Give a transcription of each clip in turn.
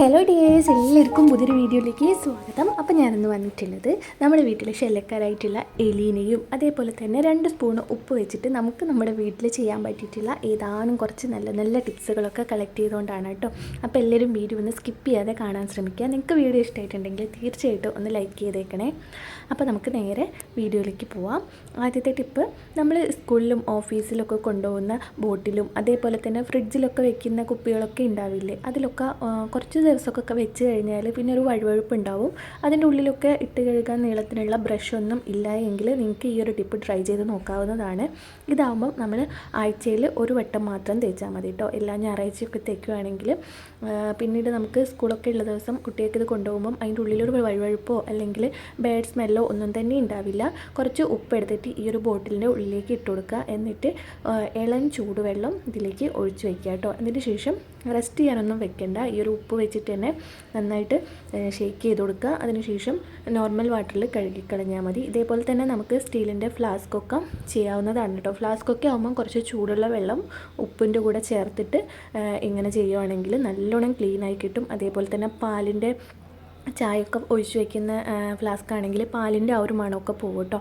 Hello dears എല്ലാവർക്കും പുതിയൊരു വീഡിയോയിലേക്ക് സ്വാഗതം. അപ്പോൾ ഞാനിന്ന് വന്നിട്ടുള്ളത് നമ്മുടെ വീട്ടിൽ ശല്യക്കാരായിട്ടുള്ള എലീനെയും അതേപോലെ തന്നെ രണ്ട് സ്പൂൺ ഉപ്പ് വെച്ചിട്ട് നമുക്ക് നമ്മുടെ വീട്ടിൽ ചെയ്യാൻ പറ്റിയിട്ടുള്ള ഏതാനും കുറച്ച് നല്ല നല്ല ടിപ്സുകളൊക്കെ കളക്ട് ചെയ്തുകൊണ്ടാണ് കേട്ടോ. അപ്പോൾ എല്ലാവരും വീഡിയോ ഒന്ന് സ്കിപ്പ് ചെയ്യാതെ കാണാൻ ശ്രമിക്കുക. നിങ്ങൾക്ക് വീഡിയോ ഇഷ്ടമായിട്ടുണ്ടെങ്കിൽ തീർച്ചയായിട്ടും ഒന്ന് ലൈക്ക് ചെയ്തേക്കണേ. അപ്പോൾ നമുക്ക് നേരെ വീഡിയോയിലേക്ക് പോവാം. ആദ്യത്തെ ടിപ്പ് നമ്മൾ സ്കൂളിലും ഓഫീസിലൊക്കെ കൊണ്ടുപോകുന്ന ബോട്ടിലും അതേപോലെ തന്നെ ഫ്രിഡ്ജിലൊക്കെ വെക്കുന്ന കുപ്പികളൊക്കെ ഉണ്ടാവില്ലേ? അതിലൊക്കെ കുറച്ച് ദിവസമൊക്കെ വെച്ച് കഴിഞ്ഞാൽ പിന്നെ ഒരു വഴുവഴുപ്പ് ഉണ്ടാവും അതിന്റെ ഉള്ളിലൊക്കെ ഇട്ട് കഴുകാൻ നീളത്തിനുള്ള ബ്രഷ് ഒന്നും ഇല്ല എങ്കിൽ നിങ്ങൾക്ക് ഈ ഒരു ടിപ്പ് ട്രൈ ചെയ്ത് നോക്കാവുന്നതാണ്. ഇതാവുമ്പം നമ്മൾ ആഴ്ചയിൽ ഒരു വട്ടം മാത്രം തേച്ചാൽ മതി കേട്ടോ എല്ലാ ഞായറാഴ്ചയൊക്കെ തേക്കുകയാണെങ്കിൽ പിന്നീട് നമുക്ക് സ്കൂളൊക്കെ ഉള്ള ദിവസം കുട്ടികൾക്ക് ഇത് കൊണ്ടുപോകുമ്പം അതിന്റെ ഉള്ളിലൊരു വഴുവഴുപ്പോ അല്ലെങ്കിൽ ബാഡ് സ്മെല്ലോ ഒന്നും തന്നെ ഉണ്ടാവില്ല. കുറച്ച് ഉപ്പ് എടുത്തിട്ട് ഈ ഒരു ബോട്ടിലിന്റെ ഉള്ളിലേക്ക് ഇട്ട് കൊടുക്കുക. എന്നിട്ട് ഇളം ചൂടുവെള്ളം ഇതിലേക്ക് ഒഴിച്ച് വയ്ക്കുക കേട്ടോ അതിന് ശേഷം റെസ്റ്റ് ചെയ്യാനൊന്നും വെക്കണ്ട. ഈ ഒരു ഉപ്പ് വെച്ചിട്ട് തന്നെ നന്നായിട്ട് ഷേക്ക് ചെയ്ത് കൊടുക്കുക. അതിനുശേഷം നോർമൽ വാട്ടറിൽ കഴുകിക്കളഞ്ഞാൽ മതി. ഇതേപോലെ തന്നെ നമുക്ക് സ്റ്റീലിന്റെ ഫ്ലാസ്കൊക്കെ ചെയ്യാവുന്നതാണ് കേട്ടോ ഫ്ലാസ്കൊക്കെ ആകുമ്പം കുറച്ച് ചൂടുള്ള വെള്ളം ഉപ്പിന്റെ കൂടെ ചേർത്തിട്ട് ഇങ്ങനെ ചെയ്യുവാണെങ്കിൽ നല്ലോണം ക്ലീനായി കിട്ടും. അതേപോലെ തന്നെ പാലിന്റെ ചായയൊക്കെ ഒഴിച്ചു വയ്ക്കുന്ന ഫ്ലാസ്ക് ആണെങ്കിൽ പാലിന്റെ ആ ഒരു മണമൊക്കെ പോകും കേട്ടോ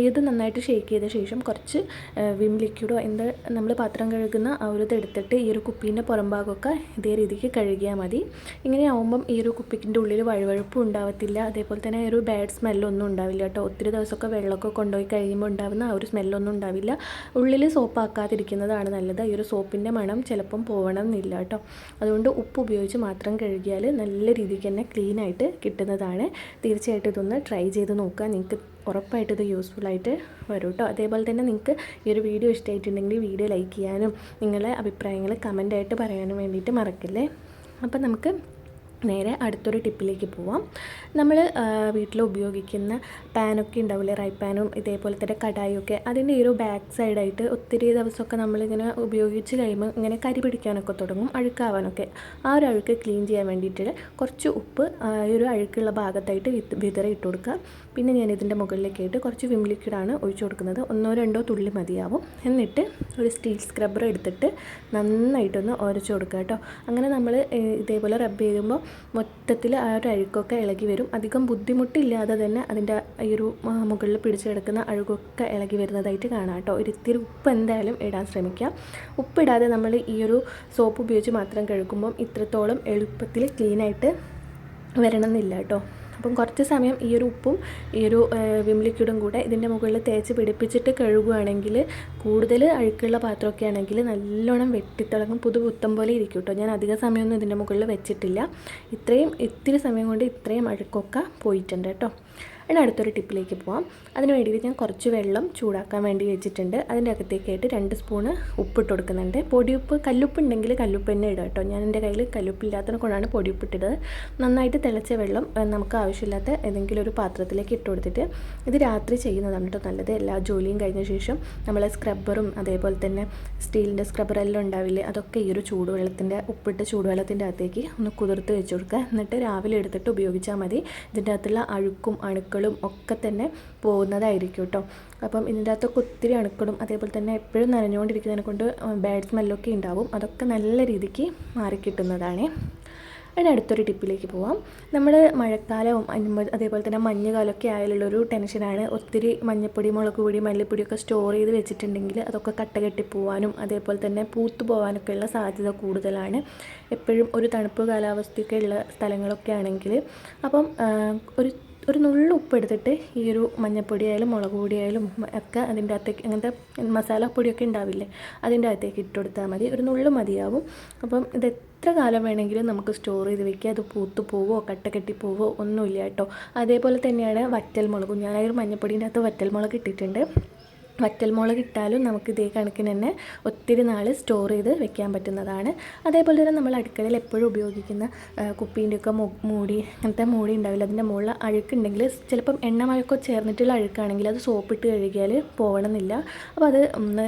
ഏത് നന്നായിട്ട് ഷേക്ക് ചെയ്ത ശേഷം കുറച്ച് വിം ലിക്വിഡോ എന്ത് നമ്മൾ പാത്രം കഴുകുന്ന ആ ഒരു ഇതെടുത്തിട്ട് ഈ ഒരു കുപ്പീന്റെ പുറം ഭാഗമൊക്കെ ഇതേ രീതിക്ക് കഴുകിയാൽ മതി. ഇങ്ങനെ ആവുമ്പം ഈ ഒരു കുപ്പിക്കിന്റെ ഉള്ളിൽ വഴുവഴുപ്പും ഉണ്ടാവത്തില്ല. അതേപോലെ തന്നെ ഒരു ബാഡ് സ്മെല്ലൊന്നും ഉണ്ടാവില്ല കേട്ടോ ഒത്തിരി ദിവസമൊക്കെ വെള്ളമൊക്കെ കൊണ്ടുപോയി കഴിയുമ്പോൾ ഉണ്ടാവുന്ന ആ ഒരു സ്മെല്ലൊന്നും ഉണ്ടാവില്ല. ഉള്ളിൽ സോപ്പ് ആക്കാതിരിക്കുന്നതാണ് നല്ലത്. ഈ ഒരു സോപ്പിന്റെ മണം ചിലപ്പം പോകണം എന്നില്ല കേട്ടോ അതുകൊണ്ട് ഉപ്പ് ഉപയോഗിച്ച് മാത്രം കഴുകിയാൽ നല്ല രീതിക്ക് തന്നെ ക്ലീൻ ആയിട്ട് കിട്ടുന്നതാണ്. തീർച്ചയായിട്ടും ഇതൊന്ന് ട്രൈ ചെയ്ത് നോക്കുക. നിങ്ങൾക്ക് ഉറപ്പായിട്ട് ഇത് യൂസ്ഫുൾ ആയിട്ട് വരും കേട്ടോ അതേപോലെ തന്നെ നിങ്ങൾക്ക് ഈ ഒരു വീഡിയോ ഇഷ്ടമായിട്ടുണ്ടെങ്കിൽ വീഡിയോ ലൈക്ക് ചെയ്യാനും നിങ്ങളുടെ അഭിപ്രായങ്ങൾ കമന്റായിട്ട് പറയാനും വേണ്ടിയിട്ട് മറക്കല്ലേ? അപ്പം നമുക്ക് നേരെ അടുത്തൊരു ടിപ്പിലേക്ക് പോവാം. നമ്മൾ വീട്ടിൽ ഉപയോഗിക്കുന്ന പാനൊക്കെ ഉണ്ടാവില്ലേ? റൈ പാനും ഇതേപോലെ തന്നെ കടായൊക്കെ അതിന്റെ ഈ ഒരു ബാക്ക് സൈഡായിട്ട് ഒത്തിരി ദിവസമൊക്കെ നമ്മളിങ്ങനെ ഉപയോഗിച്ച് കഴിയുമ്പോൾ ഇങ്ങനെ കരി പിടിക്കാനൊക്കെ തുടങ്ങും അഴുക്കാവാനൊക്കെ. ആ ഒരു അഴുക്ക് ക്ലീൻ ചെയ്യാൻ വേണ്ടിയിട്ട് കുറച്ച് ഉപ്പ് ഈ ഒരു അഴുക്കുള്ള ഭാഗത്തായിട്ട് വിതറി ഇട്ട് കൊടുക്കുക. പിന്നെ ഞാൻ ഇതിന്റെ മുകളിലേക്കായിട്ട് കുറച്ച് വിം ലിക്വിഡാണ് ഒഴിച്ചു കൊടുക്കുന്നത്. ഒന്നോ രണ്ടോ തുള്ളി മതിയാവും. എന്നിട്ട് ഒരു സ്റ്റീൽ സ്ക്രബ്ബർ എടുത്തിട്ട് നന്നായിട്ടൊന്ന് ഉരച്ചു കൊടുക്കുക കേട്ടോ. അങ്ങനെ നമ്മൾ ഇതേപോലെ റബ്ബ് ചെയ്യുമ്പോൾ മൊത്തത്തിൽ ആ ഒരു അഴുക്കൊക്കെ ഇളകി വരും. അധികം ബുദ്ധിമുട്ടില്ലാതെ തന്നെ അതിന്റെ ഈ ഒരു മുകളിൽ പിടിച്ചു കിടക്കുന്ന അഴുകൊക്കെ ഇളകി വരുന്നതായിട്ട് കാണാം കേട്ടോ. ഒരിത്തിരി ഉപ്പ് എന്തായാലും ഇടാൻ ശ്രമിക്കാം. ഉപ്പിടാതെ നമ്മൾ ഈ ഒരു സോപ്പ് ഉപയോഗിച്ച് മാത്രം കഴുകുമ്പം ഇത്രത്തോളം എളുപ്പത്തിൽ ക്ലീനായിട്ട് വരണമെന്നില്ല കേട്ടോ. അപ്പം കുറച്ച് സമയം ഈ ഒരു ഉപ്പും ഈ ഒരു വിം ലിക്വിഡും കൂടെ ഇതിന്റെ മുകളിൽ തേച്ച് പിടിപ്പിച്ചിട്ട് കഴുകുകയാണെങ്കിൽ കൂടുതൽ അഴുക്കുള്ള പാത്രമൊക്കെ ആണെങ്കിൽ നല്ലോണം വെട്ടിത്തിളങ്ങും പുതു പുത്തം പോലെ ഇരിക്കും കേട്ടോ. ഞാൻ അധിക സമയമൊന്നും ഇതിന്റെ മുകളിൽ വെച്ചിട്ടില്ല. ഇത്രയും ഇത്തിരി സമയം കൊണ്ട് ഇത്രയും അഴുക്കൊക്കെ പോയിട്ടുണ്ട് കേട്ടോ. ഇനി അടുത്തൊരു ടിപ്പിലേക്ക് പോവാം. അതിന് വേണ്ടിയിട്ട് ഞാൻ കുറച്ച് വെള്ളം ചൂടാക്കാൻ വേണ്ടി വെച്ചിട്ടുണ്ട്. അതിന്റെ അകത്തേക്കായിട്ട് രണ്ട് സ്പൂണ് ഉപ്പിട്ട് കൊടുക്കുന്നുണ്ട്. പൊടിയുപ്പ് കല്ലുപ്പ് ഉണ്ടെങ്കിൽ കല്ലുപ്പ് തന്നെ ഇടുക കേട്ടോ. ഞാൻ എന്റെ കയ്യിൽ കല്ലുപ്പില്ലാത്തത് കൊണ്ടാണ് പൊടിയുപ്പ് ഇട്ടത് നന്നായിട്ട് തിളച്ച വെള്ളം നമുക്ക് ആവശ്യമില്ലാത്ത ഏതെങ്കിലും ഒരു പാത്രത്തിലേക്ക് ഇട്ട് കൊടുത്തിട്ട് ഇത് രാത്രി ചെയ്യുന്നതാണ് കേട്ടോ നല്ലത്. എല്ലാ ജോലിയും കഴിഞ്ഞ ശേഷം നമ്മൾ സ്ക്രബ്ബറും അതേപോലെ തന്നെ സ്റ്റീലിന്റെ സ്ക്രബ്ബർ എല്ലാം ഉണ്ടാവില്ലേ അതൊക്കെ ഈ ഒരു ചൂടുവെള്ളത്തിന്റെ ഉപ്പിട്ട് ചൂടുവെള്ളത്തിന്റെ അകത്തേക്ക് ഒന്ന് കുതിർത്ത് വെച്ച് കൊടുക്കുക. എന്നിട്ട് രാവിലെ എടുത്തിട്ട് ഉപയോഗിച്ചാൽ മതി. ഇതിന്റെ അകത്തുള്ള അഴുക്കും അണുക്കളും ഒക്കെ തന്നെ പോകുന്നതായിരിക്കും കേട്ടോ അപ്പം ഇതിന്റെ അകത്തൊക്കെ ഒത്തിരി അണുക്കളും അതേപോലെ തന്നെ എപ്പോഴും നനഞ്ഞുകൊണ്ടിരിക്കുന്നതിനെ കൊണ്ട് ബാഡ് സ്മെല്ലൊക്കെ ഉണ്ടാവും. അതൊക്കെ നല്ല രീതിക്ക് മാറിക്കിട്ടുന്നതാണ് ഇനി അടുത്തൊരു ടിപ്പിലേക്ക് പോവാം. നമ്മൾ മഴക്കാലവും അതേപോലെ തന്നെ മഞ്ഞുകാലമൊക്കെ ആയാലുള്ളൊരു ടെൻഷനാണ്. ഒത്തിരി മഞ്ഞപ്പൊടി മുളക് പൊടി മല്ലിപ്പൊടിയൊക്കെ സ്റ്റോർ ചെയ്ത് വെച്ചിട്ടുണ്ടെങ്കിൽ അതൊക്കെ കട്ട കെട്ടി പോവാനും അതേപോലെ തന്നെ പൂത്തു പോകാനൊക്കെയുള്ള സാധ്യത കൂടുതലാണ്. എപ്പോഴും ഒരു തണുപ്പ് കാലാവസ്ഥയൊക്കെ ഉള്ള സ്ഥലങ്ങളൊക്കെ ആണെങ്കിൽ. അപ്പം ഒരു ഒരു നുള്ളു ഉപ്പ് എടുത്തിട്ട് ഈ ഒരു മഞ്ഞപ്പൊടി ആയാലും മുളക് പൊടി ആയാലും ഒക്കെ അതിന്റെ അകത്തേക്ക് അങ്ങനത്തെ മസാലപ്പൊടിയൊക്കെ ഉണ്ടാവില്ലേ അതിന്റെ അകത്തേക്ക് ഇട്ട് കൊടുത്താൽ മതി. ഒരു നുള്ളു മതിയാവും. അപ്പം ഇത് എത്ര കാലം വേണമെങ്കിലും നമുക്ക് സ്റ്റോർ ചെയ്ത് വെക്കുക അത് പൂത്തു പോവോ കട്ട കെട്ടി പോവോ ഒന്നുമില്ല കേട്ടോ. അതേപോലെ തന്നെയാണ് വറ്റൽ മുളകും ഒരു മഞ്ഞപ്പൊടീന്റെ അകത്ത് വറ്റൽ മുളക് ഇട്ടിട്ടുണ്ട്. വറ്റൽമുളക് ഇട്ടാലും നമുക്ക് ഇതേ കണക്കിന് തന്നെ ഒത്തിരി നാൾ സ്റ്റോർ ചെയ്ത് വെക്കാൻ പറ്റുന്നതാണ്. അതേപോലെ തന്നെ നമ്മൾ അടുക്കളയിൽ എപ്പോഴും ഉപയോഗിക്കുന്ന കുപ്പീന്റെയൊക്കെ മൂടി അങ്ങനത്തെ മൂടി ഉണ്ടാവില്ല. അതിന്റെ മുകളിൽ അഴുക്കുണ്ടെങ്കിൽ ചിലപ്പം എണ്ണമഴക്കോ ചേർന്നിട്ടുള്ള അഴുക്കാണെങ്കിൽ അത് സോപ്പിട്ട് കഴുകിയാൽ പോകണമെന്നില്ല. അപ്പോൾ അത് ഒന്ന്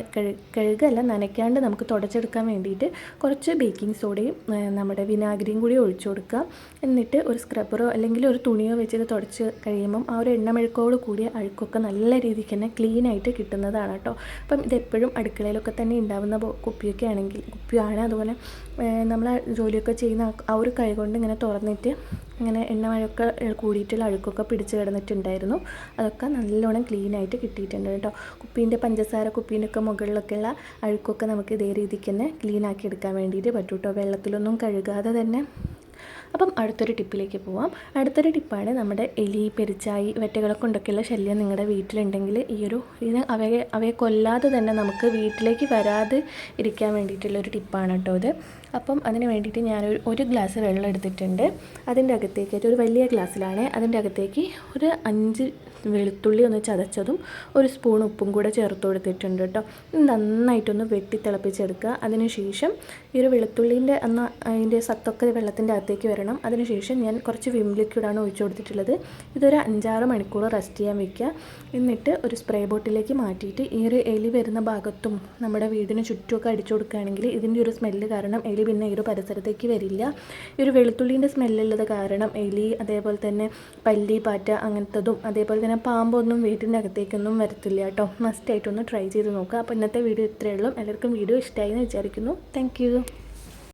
കഴുകല്ല നനയ്ക്കാണ്ട് നമുക്ക് തുടച്ചെടുക്കാൻ വേണ്ടിയിട്ട് കുറച്ച് ബേക്കിംഗ് സോഡയും നമ്മുടെ വിനാഗിരിയും കൂടി ഒഴിച്ചു കൊടുക്കുക. എന്നിട്ട് ഒരു സ്ക്രബ്ബറോ അല്ലെങ്കിൽ ഒരു തുണിയോ വെച്ചിട്ട് തുടച്ച് കഴിയുമ്പം ആ ഒരു എണ്ണമഴുക്കോട് കൂടിയ അഴുക്കൊക്കെ നല്ല രീതിക്ക് തന്നെ ക്ലീൻ ആയിട്ട് കിട്ടുന്നതാണ് കേട്ടോ. അപ്പം ഇതെപ്പോഴും അടുക്കളയിലൊക്കെ തന്നെ ഉണ്ടാവുന്ന കുപ്പിയൊക്കെ ആണെങ്കിൽ കുപ്പിയാണ് അതുപോലെ നമ്മൾ ജോലിയൊക്കെ ചെയ്യുന്ന ആ- ഒരു കൈ കൊണ്ട് ഇങ്ങനെ തുറന്നിട്ട് ഇങ്ങനെ എണ്ണമഴയൊക്കെ കൂടിയിട്ടുള്ള അഴുക്കൊക്കെ പിടിച്ച് കിടന്നിട്ടുണ്ടായിരുന്നു. അതൊക്കെ നല്ലോണം ക്ലീൻ ആയിട്ട് കിട്ടിയിട്ടുണ്ട് കേട്ടോ. കുപ്പീന്റെ പഞ്ചസാര കുപ്പീന്റെ ഒക്കെ മുകളിലൊക്കെയുള്ള അഴുക്കൊക്കെ നമുക്ക് ഇതേ രീതിക്ക് തന്നെ ക്ലീൻ ആക്കി എടുക്കാൻ വേണ്ടിയിട്ട് പറ്റും കേട്ടോ വെള്ളത്തിലൊന്നും കഴുകാതെ തന്നെ അപ്പം അടുത്തൊരു ടിപ്പിലേക്ക് പോവാം. അടുത്തൊരു ടിപ്പാണ് നമ്മുടെ എലി പെരിച്ചായി വെറ്റകളൊക്കെ കൊണ്ടൊക്കെയുള്ള ശല്യം നിങ്ങളുടെ വീട്ടിലുണ്ടെങ്കിൽ ഈ ഒരു ഇതിനെ അവയെ അവയെ കൊല്ലാതെ തന്നെ നമുക്ക് വീട്ടിലേക്ക് വരാതെ ഇരിക്കാൻ വേണ്ടിയിട്ടുള്ളൊരു ടിപ്പാണ് കേട്ടോ ഇത്. അപ്പം അതിന് വേണ്ടിയിട്ട് ഞാനൊരു ഒരു ഗ്ലാസ് വെള്ളം എടുത്തിട്ടുണ്ട്. അതിന്റെ അകത്തേക്ക് ഒരു വലിയ ഗ്ലാസ്സിലാണ്. അതിന്റെ അകത്തേക്ക് ഒരു അഞ്ച് വെളുത്തുള്ളി ഒന്ന് ചതച്ചതും ഒരു സ്പൂൺ ഉപ്പും കൂടെ ചേർത്ത് കൊടുത്തിട്ടുണ്ട് കേട്ടോ നന്നായിട്ടൊന്ന് വെട്ടി തിളപ്പിച്ചെടുക്കുക. അതിനുശേഷം ഈ ഒരു വെളുത്തുള്ളീന്റെ അന്ന് അതിന്റെ സത്തൊക്കെ വെള്ളത്തിന്റെ അകത്തേക്ക് വരണം. അതിനുശേഷം ഞാൻ കുറച്ച് വിം ലിക്വിഡാണ് ഒഴിച്ചു കൊടുത്തിട്ടുള്ളത്. ഇതൊരു അഞ്ചാറ് മണിക്കൂർ റെസ്റ്റ് ചെയ്യാൻ വെക്കുക. എന്നിട്ട് ഒരു സ്പ്രേ ബോട്ടിലേക്ക് മാറ്റിയിട്ട് ഈ ഒരു എലി വരുന്ന ഭാഗത്തും നമ്മുടെ വീടിന് ചുറ്റുമൊക്കെ അടിച്ചു കൊടുക്കുകയാണെങ്കിൽ ഇതിന്റെ ഒരു സ്മെല്ല് കാരണം എലി പിന്നെ ഈ ഒരു പരിസരത്തേക്ക് വരില്ല. ഈ ഒരു വെളുത്തുള്ളീന്റെ സ്മെല്ലുള്ളത് കാരണം എലി അതേപോലെ തന്നെ പല്ലി പാറ്റ അങ്ങനത്തതും അതേപോലെ തന്നെ പാമ്പൊന്നും വീട്ടിന്റെ അകത്തേക്കൊന്നും വരത്തില്ല കേട്ടോ. മസ്റ്റായിട്ടൊന്ന് ട്രൈ ചെയ്ത് നോക്കുക അപ്പോൾ ഇന്നത്തെ വീഡിയോ ഇത്രയേ ഉള്ളൂ. എല്ലാവർക്കും വീഡിയോ ഇഷ്ടമായി എന്ന് വിചാരിക്കുന്നു. താങ്ക്